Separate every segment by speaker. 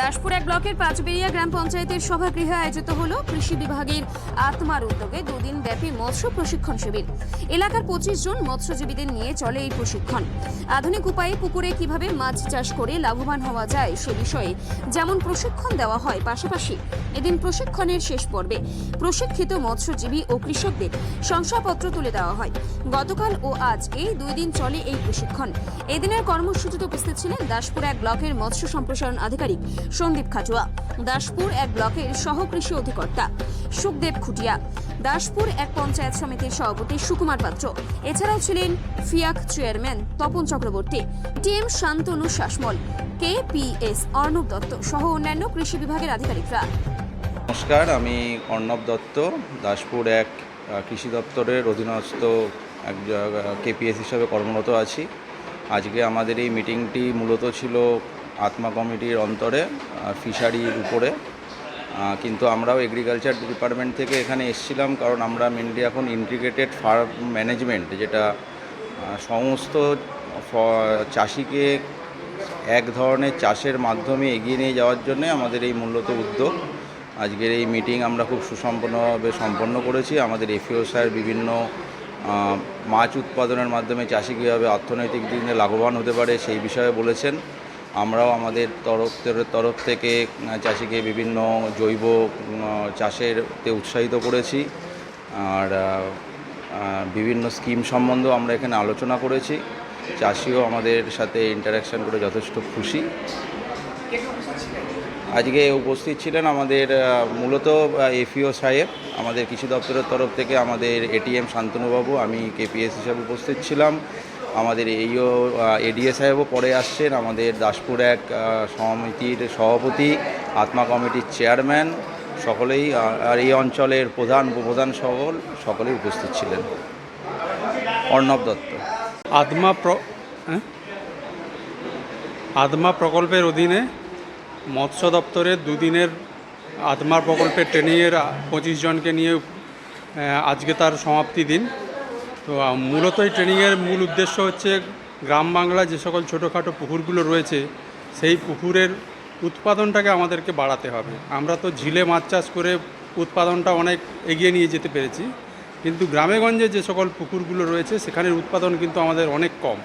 Speaker 1: দাসপুর এক ব্লকের পাঁচবেড়িয়া গ্রাম পঞ্চায়েতের সভাগৃহে আয়োজিত হল কৃষি বিভাগের আত্মার উদ্যোগে দুদিন ব্যাপী মৎস্য প্রশিক্ষণ শিবির। এলাকার পঁচিশ জন মৎস্যজীবীদের নিয়ে চলে এই প্রশিক্ষণ। আধুনিক উপায়ে পুকুরে কীভাবে মাছ চাষ করে লাভবান হওয়া যায় সে বিষয়ে যেমন প্রশিক্ষণ দেওয়া হয় পাশাপাশি এদিন প্রশিক্ষণের শেষ পর্বে প্রশিক্ষিত মৎস্যজীবী ও কৃষকদের শংসাপত্র তুলে দেওয়া হয়। গতকাল ও আজ এই দুই দিন চলে এই প্রশিক্ষণ। এদিনের কর্মসূচিতে উপস্থিত ছিলেন দাসপুর এক ব্লকের মৎস্য সম্প্রসারণ আধিকারিক সন্দীপ খাটুয়া দাসপুর এক ব্লকের সহকৃষি অধিকর্তা সুখদেব খুটিয়া। দাসপুর এক পঞ্চায়েত সমিতির সভাপতি সুকুমার পাত্র। এছাড়াও ছিলেন FIAC chairman Tapan Chakraborty, TM Shantanu Sasmal, KPS Arnab Dutta সহ অন্যান্য কৃষি বিভাগের আধিকারিকরা।
Speaker 2: নমস্কার, আমি অর্ণব দত্ত, দাসপুর এক কৃষি দপ্তরের অধীনস্থ এক কেপিএস হিসাবে কর্মরত আছি। আজকে আমাদের এই মিটিংটি মূলত ছিল আত্মা কমিটির অন্তরে ফিশারির উপরে। কিন্তু আমরাও এগ্রিকালচার ডিপার্টমেন্ট থেকে এখানে এসেছিলাম কারণ আমরা মেনলি এখন ইন্টিগ্রেটেড ফার্ম ম্যানেজমেন্ট যেটা সমস্ত চাষিকে এক ধরনের চাষের মাধ্যমে এগিয়ে নিয়ে যাওয়ার জন্য আমাদের এই মূলত উদ্যোগ। আজকের এই মিটিং আমরা খুব সুসম্পন্নভাবে সম্পন্ন করেছি। আমাদের এফিও স্যার বিভিন্ন মাছ উৎপাদনের মাধ্যমে চাষি কীভাবে অর্থনৈতিক দিয়ে লাভবান হতে পারে সেই বিষয়ে বলেছেন। আমরাও আমাদের তরফ তরফ থেকে চাষিকে বিভিন্ন জৈব চাষেরতে উৎসাহিত করেছি। আর বিভিন্ন স্কিম সম্বন্ধেও আমরা এখানে আলোচনা করেছি। চাষিও আমাদের সাথে ইন্টারাকশন করে যথেষ্ট খুশি। আজকে উপস্থিত ছিলেন আমাদের মূলত এফিও সাহেব। আমাদের কৃষি দপ্তরের তরফ থেকে আমাদের এটিএম শান্তনুবাবু, আমি কেপিএস হিসাবে উপস্থিত ছিলাম। আমাদের এইও এডিএ সাহেবও পরে আসছেন। আমাদের দাসপুর এক সমিতির সভাপতি, আত্মা কমিটির চেয়ারম্যান। সকলেই আর এই অঞ্চলের প্রধান উপপ্রধান সকল, সকলেই উপস্থিত ছিলেন। অর্ণব দত্ত।
Speaker 3: আদমা প্র হ্যাঁ? আদমা প্রকল্পের অধীনে মৎস্য দপ্তরের দুদিনের আদমা প্রকল্পের ট্রেনিংয়ের পঁচিশ জনকে নিয়ে আজকে তার সমাপ্তি দিন। তো মূলত এই ট্রেনিংয়ের মূল উদ্দেশ্য হচ্ছে গ্রাম বাংলায় যে সকল ছোটোখাটো পুকুরগুলো রয়েছে, সেই পুকুরের উৎপাদনটাকে আমাদেরকে বাড়াতে হবে। আমরা তো ঝিলে মাছ চাষ করে উৎপাদনটা অনেক এগিয়ে নিয়ে যেতে পেরেছি, কিন্তু গ্রামেগঞ্জে যে সকল পুকুরগুলো রয়েছে, সেখানের উৎপাদন কিন্তু আমাদের অনেক কম।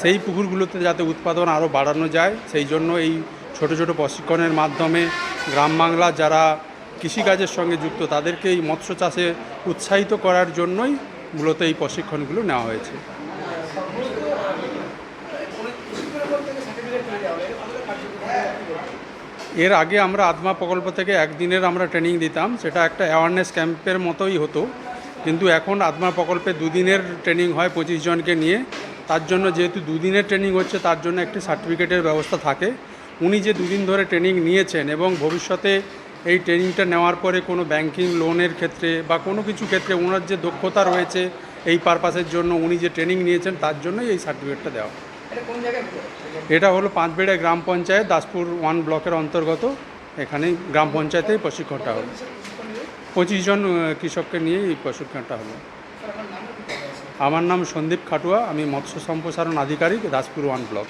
Speaker 3: সেই পুকুরগুলোতে যাতে উৎপাদন আরও বাড়ানো যায়, সেই জন্য এই ছোট ছোট প্রশিক্ষণের মাধ্যমে গ্রাম বাংলা যারা কৃষিকাজের সঙ্গে যুক্ত, তাদেরকে এই মৎস্য চাষে উৎসাহিত করার জন্যই মূলত এই প্রশিক্ষণগুলো নেওয়া হয়েছে। এর আগে আমরা আদমা প্রকল্প থেকে একদিনের আমরা ট্রেনিং দিতাম, সেটা একটা অ্যাওয়ারনেস ক্যাম্পের মতোই হতো। কিন্তু এখন আদমা প্রকল্পে দুদিনের ট্রেনিং হয় পঁচিশ জনকে নিয়ে। তার জন্য যেহেতু দুদিনের ট্রেনিং হচ্ছে, তার জন্য একটি সার্টিফিকেটের ব্যবস্থা থাকে। উনি যে দুদিন ধরে ট্রেনিং নিয়েছেন এবং ভবিষ্যতে এই ট্রেনিংটা নেওয়ার পরে কোনো ব্যাংকিং লোনের ক্ষেত্রে বা কোনো কিছু ক্ষেত্রে ওনার যে দক্ষতা রয়েছে এই পারপাসের জন্য উনি যে ট্রেনিং নিয়েছেন তার জন্যই এই সার্টিফিকেটটা দেওয়া। এটা হলো পাঁচবেড়া গ্রাম পঞ্চায়েত দাসপুর ওয়ান ব্লকের অন্তর্গত। এখানে গ্রাম পঞ্চায়েতেই প্রশিক্ষণটা হলো পঁচিশ জন কৃষককে নিয়ে এই প্রশিক্ষণটা হলো আমার নাম সন্দীপ খাটুয়া আমি মৎস্য সম্প্রসারণ আধিকারিক দাসপুর ওয়ান ব্লক।